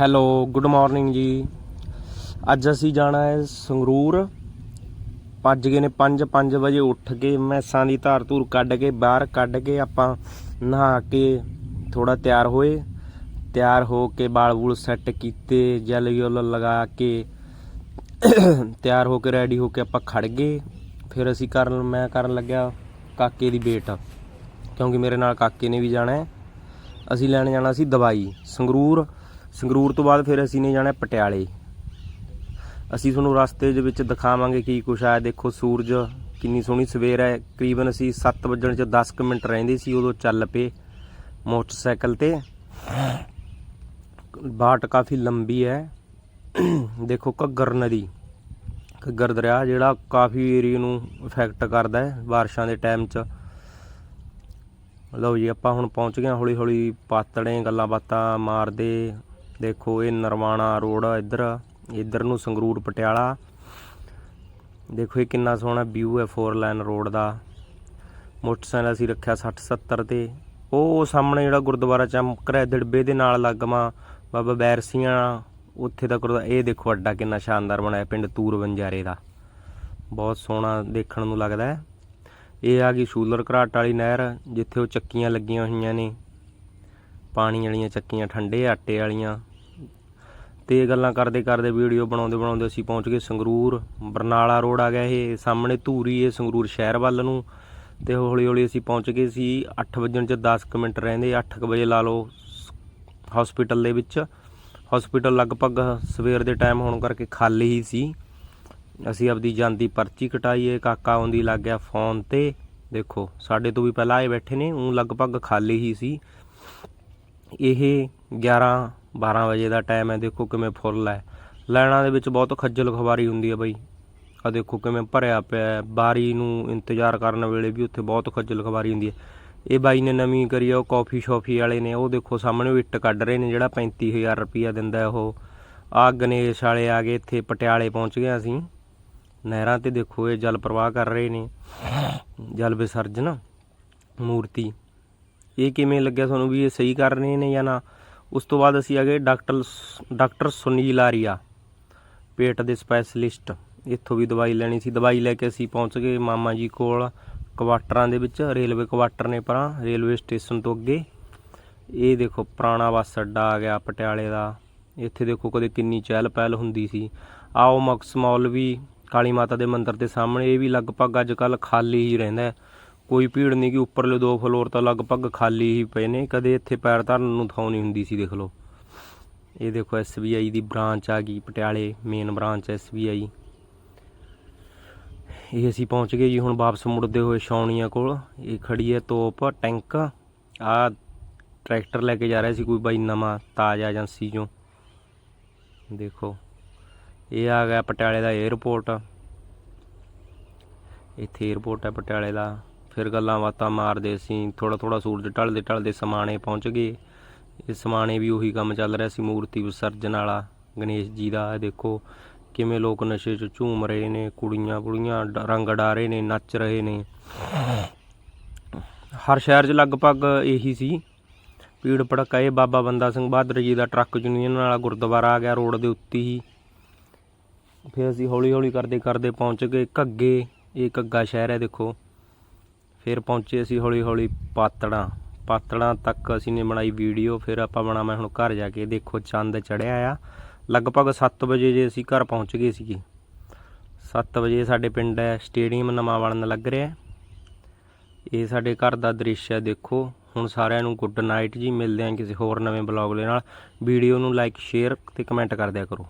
Hello, good morning ਜੀ। ਅੱਜ ਅਸੀਂ ਜਾਣਾ ਹੈ ਸੰਗਰੂਰ। ਭੱਜ ਗਏ ਨੇ 5 5 ਵਜੇ ਉੱਠ ਕੇ ਮੈਸਾਂ ਦੀ ਧਾਰ ਧੂਰ ਕੱਢ ਕੇ, ਬਾਹਰ ਕੱਢ ਕੇ ਆਪਾਂ ਨਹਾ ਕੇ ਥੋੜਾ ਤਿਆਰ ਹੋਏ। ਤਿਆਰ ਹੋ ਕੇ ਬਾਲ ਬੂਲ ਸੈੱਟ ਕੀਤੇ, ਜਲ ਯੁਲ ਲਗਾ ਕੇ ਤਿਆਰ ਹੋ ਕੇ ਰੈਡੀ ਹੋ ਕੇ ਆਪਾਂ ਖੜ ਗਏ। ਫਿਰ ਅਸੀਂ ਕਰਨ, ਮੈਂ ਕਰਨ ਲੱਗਿਆ ਕਾਕੇ ਦੀ ਵੇਟ ਕਿਉਂਕਿ ਮੇਰੇ ਨਾਲ ਕਾਕੇ ਨੇ ਵੀ ਜਾਣਾ ਹੈ। ਅਸੀਂ ਲੈਣ ਜਾਣਾ ਸੀ ਦਵਾਈ, ਸੰਗਰੂਰ। ਸੰਗਰੂਰ ਤੋਂ ਬਾਅਦ ਫਿਰ ਅਸੀਂ ਨੇ ਜਾਣਾ ਪਟਿਆਲੇ। ਅਸੀਂ ਤੁਹਾਨੂੰ ਰਸਤੇ ਦੇ ਵਿੱਚ ਦਿਖਾਵਾਂਗੇ ਕੀ ਕੁਛ ਆਇਆ ਦੇਖੋ ਸੂਰਜ ਕਿੰਨੀ ਸੋਹਣੀ ਸਵੇਰ ਹੈ। ਕਰੀਬਨ ਅਸੀਂ 7 ਵਜਣ ਚ 10 ਕੁ ਮਿੰਟ ਰਹਿੰਦੇ ਸੀ, ਉਦੋਂ ਚੱਲ ਪਏ ਮੋਟਰਸਾਈਕਲ ਤੇ। ਬਾਟ ਕਾਫੀ ਲੰਬੀ ਹੈ। ਦੇਖੋ ਘੱਗਰ ਨਦੀ, ਘੱਗਰ ਦਰਿਆ ਜਿਹੜਾ ਕਾਫੀ ਏਰੀਆ ਨੂੰ ਇਫੈਕਟ ਕਰਦਾ ਹੈ ਬਾਰਿਸ਼ਾਂ ਦੇ ਟਾਈਮ 'ਚ। ਲਓ ਜੀ, ਆਪਾਂ ਹੁਣ ਪਹੁੰਚ ਗਏ ਹਾਂ ਹੌਲੀ ਹੌਲੀ ਪਾਤੜੇ ਗੱਲਾਂ ਬਾਤਾਂ ਮਾਰਦੇ ਦੇਖੋ, ਇਹ ਨਰਵਾਣਾ ਰੋਡ ਆ ਇੱਧਰ। ਇੱਧਰ ਨੂੰ ਸੰਗਰੂਰ, ਪਟਿਆਲਾ। ਦੇਖੋ, ਇਹ ਕਿੰਨਾ ਸੋਹਣਾ ਵਿਊ ਹੈ 4 ਲਾਈਨ ਰੋਡ ਦਾ। ਮੋਟਰਸਾਈਕਲ ਅਸੀਂ ਰੱਖਿਆ 60 70 ਤੇ। ਉਹ ਸਾਹਮਣੇ ਜਿਹੜਾ ਗੁਰਦੁਆਰਾ ਚਮਕ ਰਿਹਾ, ਦਿੜਬੇ ਦੇ ਨਾਲ ਲੱਗਮਾ ਬਾਬਾ ਬੈਰਸੀਆਂ ਉੱਥੇ ਦਾ ਗੁਰਦੁਆਰਾ ਇਹ ਦੇਖੋ ਅੱਡਾ ਕਿੰਨਾ ਸ਼ਾਨਦਾਰ ਬਣਾਇਆ ਪਿੰਡ ਤੂਰ ਬੰਜਾਰੇ ਦਾ। ਬਹੁਤ ਸੋਹਣਾ ਦੇਖਣ ਨੂੰ ਲੱਗਦਾ ਹੈ। ਇਹ ਆ ਗਈ ਸ਼ੂਲਰ ਘਰਾਟ ਵਾਲੀ ਨਹਿਰ, ਜਿੱਥੇ ਉਹ ਚੱਕੀਆਂ ਲੱਗੀਆਂ ਹੋਈਆਂ ਨੇ। ਪਾਣੀ ਵਾਲੀਆਂ ਚੱਕੀਆਂ, ਠੰਡੇ ਆਟੇ ਵਾਲੀਆਂ। ਤੇ ਇਹ ਗੱਲਾਂ ਕਰਦੇ ਕਰਦੇ ਵੀਡੀਓ ਬਣਾਉਂਦੇ ਬਣਾਉਂਦੇ ਅਸੀਂ ਪਹੁੰਚ ਗਏ ਸੰਗਰੂਰ, ਬਰਨਾਲਾ ਰੋਡ ਆ ਗਿਆ ਇਹ, ਸਾਹਮਣੇ ਧੂਰੀ ਇਹ ਸੰਗਰੂਰ ਸ਼ਹਿਰ ਵੱਲ ਨੂੰ ਤੇ ਹੌਲੀ ਹੌਲੀ ਅਸੀਂ ਪਹੁੰਚ ਗਏ ਸੀ 8 ਵਜਣ ਚ 10 ਕੁ ਮਿੰਟ ਰਹਿੰਦੇ 8 ਕੁ ਵਜੇ ਲਾ ਲਓ ਹਸਪੀਟਲ ਦੇ ਵਿੱਚ। ਹਸਪੀਟਲ ਲਗਭਗ ਸਵੇਰ ਦੇ ਟਾਈਮ ਹੋਣ ਕਰਕੇ ਖਾਲੀ ਹੀ ਸੀ। ਅਸੀਂ ਆਪਦੀ ਜਾਂਦੀ ਪਰਚੀ ਕਟਾਈਏ ਕਾਕਾ ਆਉਂਦੀ ਲੱਗ ਗਿਆ ਫੋਨ ਤੇ। ਦੇਖੋ, ਸਾਡੇ ਤੋਂ ਵੀ ਪਹਿਲਾਂ ਆਏ ਬੈਠੇ ਨੇ, ਉਹ ਲਗਭਗ ਖਾਲੀ ਹੀ ਸੀ। ਇਹ 11 12 ਵਜੇ ਦਾ ਟਾਈਮ ਹੈ, ਦੇਖੋ ਕਿਵੇਂ ਫੁੱਲ ਹੈ। ਲਾਈਨਾਂ ਦੇ ਵਿੱਚ ਬਹੁਤ ਖੱਜਲ ਖਵਾਰੀ ਹੁੰਦੀ ਹੈ ਬਈ। ਆ ਦੇਖੋ ਕਿਵੇਂ ਭਰਿਆ ਪਿਆ ਬਾਰੀ ਨੂੰ ਇੰਤਜ਼ਾਰ ਕਰਨ ਵੇਲੇ ਵੀ ਉੱਥੇ ਬਹੁਤ ਖੱਜਲ ਖਵਾਰੀ ਹੁੰਦੀ ਹੈ। ਇਹ ਬਾਈ ਨੇ ਨਵੀਂ ਕਰੀ ਆ, ਉਹ ਕਾਫੀ ਸ਼ਾਫੀ ਵਾਲੇ ਨੇ, ਉਹ ਦੇਖੋ ਸਾਹਮਣੇ ਉਹ ਇੱਟ ਕੱਢ ਰਹੇ ਨੇ, ਜਿਹੜਾ 35000 ਰੁਪਿਆ ਦਿੰਦਾ ਉਹ। ਆ ਗਣੇਸ਼ ਵਾਲੇ ਆ ਗਏ, ਇੱਥੇ ਪਟਿਆਲੇ ਪਹੁੰਚ ਗਏ ਅਸੀਂ। ਨਹਿਰਾਂ ਤੇ ਦੇਖੋ ਇਹ ਜਲ ਪ੍ਰਵਾਹ ਕਰ ਰਹੇ ਨੇ। ਜਲ ਵਿਸਰਜਨ ਮੂਰਤੀ। ਇਹ ਕਿਵੇਂ ਲੱਗਿਆ ਤੁਹਾਨੂੰ ਵੀ ਇਹ ਸਹੀ ਕਰ ਰਹੇ ਨੇ ਜਾਂ ਨਾ? ਉਸ ਤੋਂ ਬਾਅਦ ਅਸੀਂ ਆ ਗਏ ਡਾਕਟਰ ਸ- ਡਾਕਟਰ ਸੁਨੀਲ ਆਰੀਆ, ਪੇਟ ਦੇ ਸਪੈਸ਼ਲਿਸਟ। ਇੱਥੋਂ ਵੀ ਦਵਾਈ ਲੈਣੀ ਸੀ। ਦਵਾਈ ਲੈ ਕੇ ਅਸੀਂ ਪਹੁੰਚ ਗਏ ਮਾਮਾ ਜੀ ਕੋਲ ਕੁਆਟਰਾਂ ਦੇ ਵਿੱਚ, ਰੇਲਵੇ ਕੁਆਟਰ ਨੇ ਪਰਾਂ, ਰੇਲਵੇ ਸਟੇਸ਼ਨ ਤੋਂ ਅੱਗੇ। ਇਹ ਦੇਖੋ, ਪੁਰਾਣਾ ਬੱਸ ਅੱਡਾ ਆ ਗਿਆ ਪਟਿਆਲੇ ਦਾ। ਇੱਥੇ ਦੇਖੋ ਕਦੇ ਕਿੰਨੀ ਚਹਿਲ ਪਹਿਲ ਹੁੰਦੀ ਸੀ। ਆਓ ਮਕਸ ਮੌਲ ਵੀ ਕਾਲੀ ਮਾਤਾ ਦੇ ਮੰਦਿਰ ਦੇ ਸਾਹਮਣੇ, ਇਹ ਵੀ ਲਗਭਗ ਅੱਜ ਕੱਲ ਖਾਲੀ ਹੀ ਰਹਿੰਦਾ ਕੋਈ ਭੀੜ ਨਹੀਂ ਕਿ ਉੱਪਰਲੇ ਦੋ ਫਲੋਰ ਤਾਂ ਲਗਭਗ ਖਾਲੀ ਹੀ ਪਏ ਨੇ, ਕਦੇ ਇੱਥੇ ਪੈਰ ਧਰਨ ਨੂੰ ਥਾਂ ਨਹੀਂ ਹੁੰਦੀ ਸੀ, ਦੇਖ ਲਓ। ਇਹ ਦੇਖੋ SBI ਦੀ ਬ੍ਰਾਂਚ ਆ ਗਈ, ਪਟਿਆਲੇ ਮੇਨ ਬ੍ਰਾਂਚ SBI ਇਹ ਅਸੀਂ ਪਹੁੰਚ ਗਏ ਜੀ ਹੁਣ ਵਾਪਸ ਮੁੜਦੇ ਹੋਏ ਛਾਉਣੀਆਂ ਕੋਲ। ਇਹ ਖੜੀ ਹੈ ਤੋਪ ਟੈਂਕ ਆ ਟਰੈਕਟਰ ਲੈ ਕੇ ਜਾ ਰਿਹਾ ਸੀ ਕੋਈ ਬਾਈ ਨਵਾਂ ਤਾਜ਼ਾ ਏਜੰਸੀ ਚੋਂ। ਦੇਖੋ, ਇਹ ਆ ਗਿਆ ਪਟਿਆਲੇ ਦਾ 에ਅਰਪੋਰਟ ਇੱਥੇ 에ਅਰਪੋਰਟ ਹੈ ਪਟਿਆਲੇ ਦਾ। ਫਿਰ ਗੱਲਾਂ ਬਾਤਾਂ ਮਾਰਦੇ ਅਸੀਂ ਥੋੜਾ ਥੋੜਾ ਸੂਰਜ ਢਲਦੇ ਢਲਦੇ ਸਮਾਣੇ ਪਹੁੰਚ ਗਏ। ਇਹ ਸਮਾਣੇ ਵੀ ਉਹੀ ਕੰਮ ਚੱਲ ਰਿਹਾ ਸੀ, ਮੂਰਤੀ ਵਿਸਰਜਨ ਵਾਲਾ, ਗਣੇਸ਼ ਜੀ ਦਾ। ਇਹ ਦੇਖੋ ਕਿਵੇਂ ਲੋਕ ਨਸ਼ੇ 'ਚ ਝੂਮ ਰਹੇ ਨੇ, ਕੁੜੀਆਂ ਕੁੜੀਆਂ ਡ- ਰੰਗ ਡਾ ਰਹੇ ਨੇ, ਨੱਚ ਰਹੇ ਨੇ। ਹਰ ਸ਼ਹਿਰ 'ਚ ਲਗਭਗ ਇਹੀ ਸੀ। ਭੀੜ ਭੜਕਾ, ਇਹ ਬਾਬਾ ਬੰਦਾ ਸਿੰਘ ਬਹਾਦਰ ਜੀ ਦਾ ਟਰੱਕ ਯੂਨੀਅਨ ਵਾਲਾ ਗੁਰਦੁਆਰਾ ਆ ਗਿਆ ਰੋਡ ਦੇ ਉੱਤੇ ਹੀ। ਫਿਰ ਅਸੀਂ ਹੌਲੀ ਹੌਲੀ ਕਰਦੇ ਕਰਦੇ ਪਹੁੰਚ ਗਏ ਘੱਗੇ ਇਹ ਘੱਗਾ ਸ਼ਹਿਰ ਹੈ ਦੇਖੋ। ਫਿਰ ਪਹੁੰਚੇ ਅਸੀਂ ਹੌਲੀ ਹੌਲੀ ਪਾਤੜਾਂ। ਪਾਤੜਾਂ ਤੱਕ ਅਸੀਂ ਨੇ ਬਣਾਈ ਵੀਡੀਓ, ਫਿਰ ਆਪਾਂ ਬਣਾਵਾਂ ਹੁਣ ਘਰ ਜਾ ਕੇ ਦੇਖੋ ਚੰਦ ਚੜਿਆ ਆ। ਲਗਭਗ 7 ਵਜੇ ਜੇ ਅਸੀਂ ਘਰ ਪਹੁੰਚ ਗਏ ਸੀਗੇ। 7 ਵਜੇ ਸਾਡੇ ਪਿੰਡ ਹੈ ਸਟੇਡੀਅਮ ਨਵਾਂ ਬਣਨ ਲੱਗ ਰਿਹਾ ਇਹ ਸਾਡੇ ਘਰ ਦਾ ਦ੍ਰਿਸ਼ ਹੈ, ਦੇਖੋ। ਹੁਣ ਸਾਰਿਆਂ ਨੂੰ ਗੁੱਡ ਨਾਈਟ ਜੀ, ਮਿਲਦੇ ਹਾਂ ਕਿਸੇ ਹੋਰ ਨਵੇਂ ਬਲੌਗ ਦੇ ਨਾਲ। ਵੀਡੀਓ ਨੂੰ ਲਾਈਕ, ਸ਼ੇਅਰ ਤੇ ਕਮੈਂਟ ਕਰ ਦਿਆ ਕਰੋ।